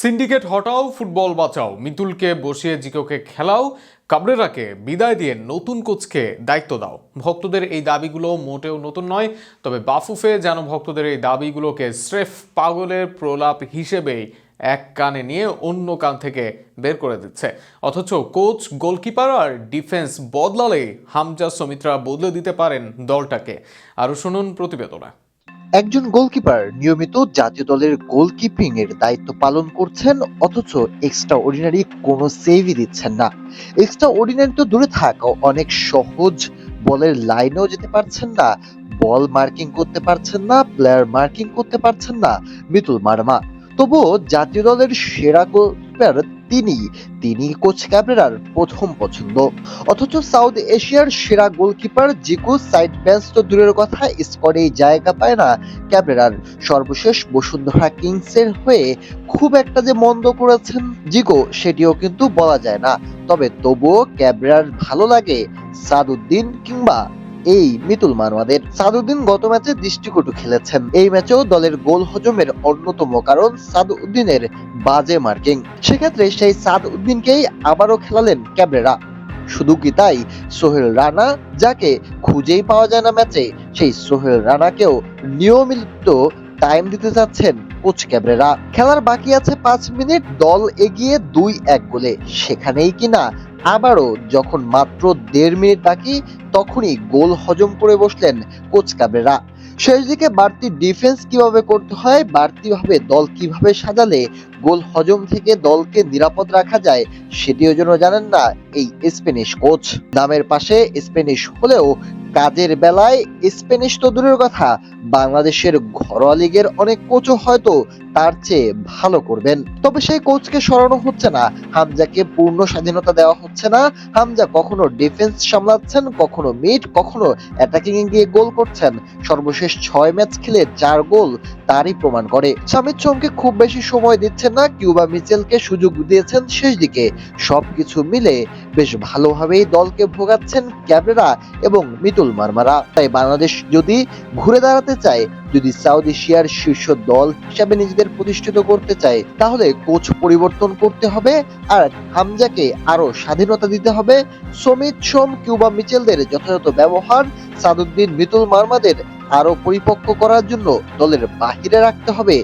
Syndicate হটাও, football বাঁচাও। মিতুলকে বসিয়ে জিকোকে খেলাও। কাবরেরাকে বিদায় দিয়ে নতুন কোচকে দায়িত্ব দাও। ভক্তদের এই দাবিগুলো মোটেও নতুন নয়, তবে বাফুফে যেন ভক্তদের এই দাবিগুলোকে স্রেফ পাগলের প্রলাপ হিসেবেই এক কানে নিয়ে অন্য কান থেকে বের করে দিচ্ছে। অথচ কোচ, গোলকিপার আর ডিফেন্স বদলালে হামজা সমিত্রা বদলে দিতে পারেন দলটাকে। আরও শুনুন প্রতিবেদনা। একজন গোলকিপার নিয়মিত জাতীয় দলের গোলকিপিং এর দায়িত্ব পালন করছেন, অথচ এক্সট্রা অর্ডিনারি কোনো সেভই দিচ্ছেন না। এক্সট্রা অর্ডিনারি তো দূরে থাক, অনেক সহজ বলের লাইনেও যেতে পারছেন না বল মার্কিং করতে পারছেন না প্লেয়ার মার্কিং করতে পারছেন না, মিতুল মার্মা। তবুও জাতীয় দলের সেরা গোলকিপার তিনি তিনি কোচ ক্যাবরেরার প্রথম পছন্দ। অথচ সাউথ এশিয়ার সেরা গোলকিপার জিকু সাইড বেঞ্চ তো দূরের কথা স্কোয়াডে জায়গা পায় না ক্যাবরেরার। সর্বশেষ বসুন্ধরা কিংসের হয়ে খুব একটা যে মন্দ করেছেন জিকো, সেটিও কিন্তু বলা যায় না। তবে তবুও ক্যাবরেরার ভালো লাগে সাদউদ্দিন কিংবা এই মিতুল মারওয়াদের সাদউদ্দিন গত ম্যাচে দৃষ্টিকটু খেলেছেন। এই ম্যাচেও দলের গোল হজমের অন্যতম কারণ সাদউদ্দিনের বাজে মার্কিং। সেক্ষেত্রে সেই সাদউদ্দিনকেই আবারও খেলালেন ক্যাবরেরা। শুধু কি তাই, সোহেল রানা, যাকে খুঁজেই পাওয়া যায় না ম্যাচে, সেই সোহেল রানাকেও নিয়মিত টাইম দিতে চাচ্ছেন কোচ ক্যাবরেরা খেলার বাকি আছে পাঁচ মিনিট, দল এগিয়ে দুই এক গোলে। সেখানেই কিনা আবারও যখন মাত্র দেড় মিনিট বাকি, তখনই গোল হজম করে বসলেন কোচ ক্যাবরেরা শেষ দিকে বাড়তি ডিফেন্স কীভাবে করতে হয়, বাড়তি ভাবে দল কীভাবে সাজালে গোল হজম থেকে দলকে নিরাপদ রাখা যায়, সেটিও যেন জানেন না এই স্প্যানিশ কোচ। নামের পাশে স্প্যানিশ হলেও কাজের বেলায় স্প্যানিশ তো দূরের কথা, বাংলাদেশের ঘরোয়া লিগের অনেক কোচও হয়তো তার চেয়ে ভালো করবেন। তবে সেই কোচকে সরানো হচ্ছে না, হামজাকে পূর্ণ স্বাধীনতা দেওয়া হচ্ছে না। হামজা কখনো ডিফেন্স সামলাচ্ছেন, কখনো মিড, কখনো অ্যাটাকিং এ গিয়ে গোল করছেন। সর্বশেষ ছয় ম্যাচ খেলে চার গোল তারই প্রমাণ করে। সামিত সোমকে খুব বেশি সময় দিচ্ছেন না, কিউবা মিচেলকে সুযোগ দিয়েছেন শেষ দিকে। সবকিছু মিলে বেশ ভালোভাবেই দলকে ভোগাচ্ছেন ক্যাবরেরা এবং মিতুল মারমারা। তাই বাংলাদেশ যদি ঘুরে দাঁড়াতে চায়, যদি সাউথ এশিয়ার শীর্ষ দল হিসাবে নিজেদের প্রতিষ্ঠিত করতে চায়, তাহলে কোচ পরিবর্তন করতে হবে আর হামজাকে আরও স্বাধীনতা দিতে হবে। সমিত, সোম, কিউবা মিচেলদের যথাযথ ব্যবহার, সাদুদ্দিন, মিতুল মার্মাদের আরও পরিপক্ক করার জন্য দলের বাহিরে রাখতে হবে।